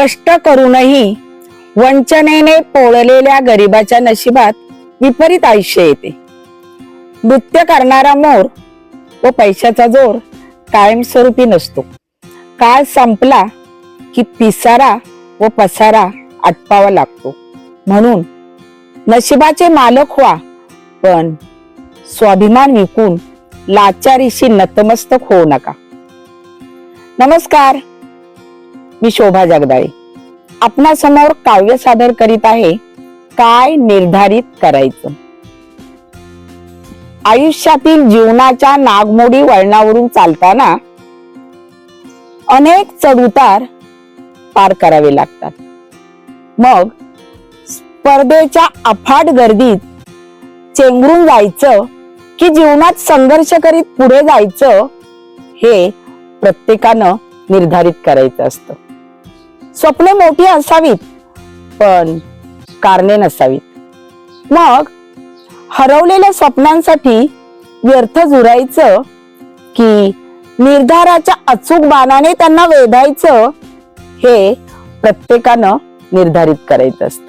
कष्ट करूनही वंचनेने पोळलेल्या गरिबाच्या नशिबात विपरीत आयुष्य येते. नृत्य करणारा मोर व पैशाचा जोर कायमस्वरूपी नसतो. काळ संपला की पिसारा व पसारा आटपावा लागतो. म्हणून नशिबाचे मालक व्हा पण स्वाभिमान विकून लाचारीशी नतमस्तक होऊ नका. नमस्कार मी शोभा जगदाळे. आपणा समोर काव्य सादर करीत आहे काय निर्धारित करायचं? आयुष्यातील जीवनाच्या नागमोडी वळणावरून चालताना अनेक चढउतार पार करावे लागतात. मग स्पर्धेच्या अफाट गर्दीत चेंगरून जायचं की जीवनात संघर्ष करीत पुढे जायचं हे प्रत्येकानं निर्धारित करायचं असतं. स्वप्ने मोठी असावीत पण कारणे नसावीत. मग हरवलेल्या स्वप्नांसाठी व्यर्थ जुरायचं की निर्धाराच्या अचूक बाणाने त्यांना वेधायचं हे प्रत्येकानं निर्धारित करायचं असतं.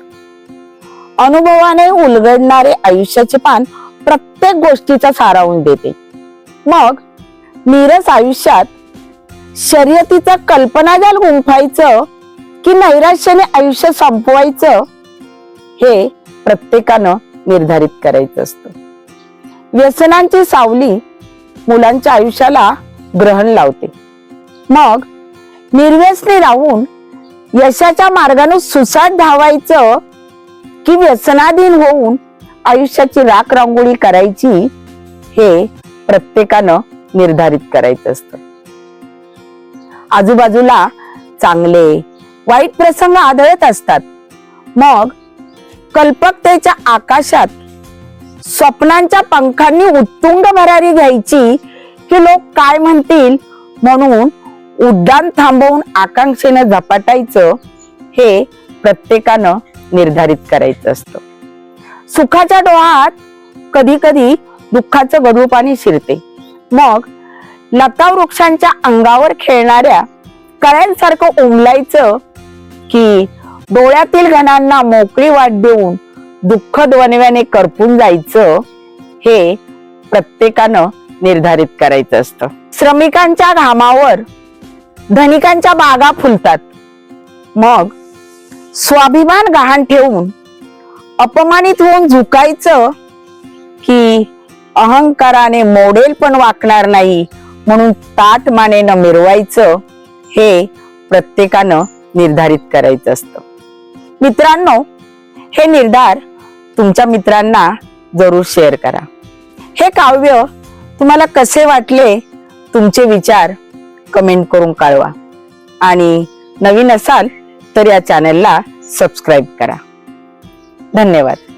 अनुभवाने उलगडणारे आयुष्याचे पान प्रत्येक गोष्टीचा सारावून देते. मग नीरस आयुष्यात शर्यतीचा कल्पनाजाल गुंफायचं की नैराश्याने आयुष्य संपवायचं हे प्रत्येकानं निर्धारित करायचं असतं. व्यसनांची सावली मुलांच्या आयुष्याला ग्रहण लावते. मग निर्व्यसनी राहून यशाच्या मार्गाने सुसाट धावायचं की व्यसनाधीन होऊन आयुष्याची राख रांगोळी करायची हे प्रत्येकानं निर्धारित करायचं असतं. आजूबाजूला चांगले वाईट प्रसंग आढळत असतात. मग कल्पकतेच्या आकाशात स्वप्नांच्या पंखांनी उत्तुंग भरारी घ्यायची की लोक काय म्हणतील म्हणून उड्डाण थांबवून आकांक्षेनं झपाटायचं हे प्रत्येकानं निर्धारित करायचं असतं. सुखाच्या डोहात कधी कधी दुःखाचं गडू पाणी शिरते. मग लता वृक्षांच्या अंगावर खेळणाऱ्या कळ्यांसारखं उमलायचं की डोळ्यातील घणांना मोकळी वाट देऊन दुःख द्वनव्याने करपून जायचं हे प्रत्येकानं निर्धारित करायचं असतं. श्रमिकांच्या घामावर धनिकांच्या बागा फुलतात. मग स्वाभिमान गहाण ठेवून अपमानित होऊन झुकायचं की अहंकाराने मोडेल पण वाकणार नाही म्हणून ताट मानेनं मिरवायचं हे प्रत्येकानं निर्धारित करायचं असतं. मित्रांनो हे निर्धार तुमच्या मित्रांना जरूर शेअर करा. हे काव्य तुम्हाला कसे वाटले तुमचे विचार कमेंट करून कळवा. आणि नवीन असाल तर या चॅनलला सबस्क्राईब करा. धन्यवाद.